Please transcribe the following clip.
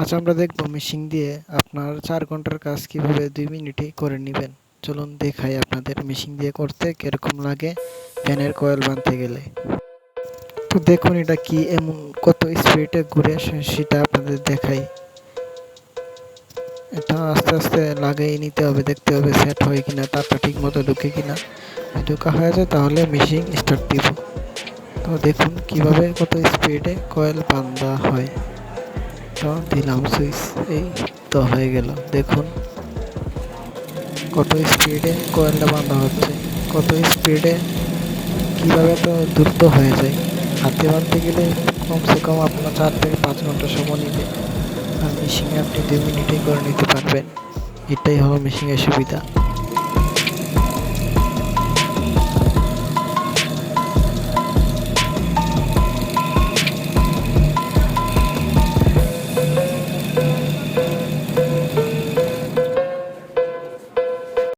আজ আমরা দেখব মেশিন দিয়ে আপনার চার ঘণ্টার কাজ কীভাবে দুই মিনিটে করে নেবেন। চলুন দেখাই আপনাদের মেশিন দিয়ে করতে কীরকম লাগে ফ্যানের কয়েল বানতে গেলে। তো দেখুন এটা কি, এমন কত স্পিডে ঘুরে সেটা আপনাদের দেখাই। এটা আস্তে আস্তে লাগিয়ে নিতে হবে, দেখতে হবে সেট হয় কিনা, তারটা ঠিক মতো ঢুকে কিনা। ঢোকা হয়ে যায় তাহলে মেশিন স্টার্ট দিব। তো দেখুন কীভাবে কত স্পিডে কয়েল বান্ধা হয়। দিলাম সুইচ। এই তো হয়ে গেল। দেখুন কত স্পিডে কয়েলটা বাঁধা হচ্ছে। কত স্পিডে কীভাবে তো দ্রুত হয়ে যায়। হাতে বাঁধতে গেলে কমসে কম আপনার চার থেকে পাঁচ ঘণ্টা সময় নেবে। আর মেশিনে আপনি দুই মিনিটেই করে নিতে পারবেন। এটাই হলো মেশিনের সুবিধা।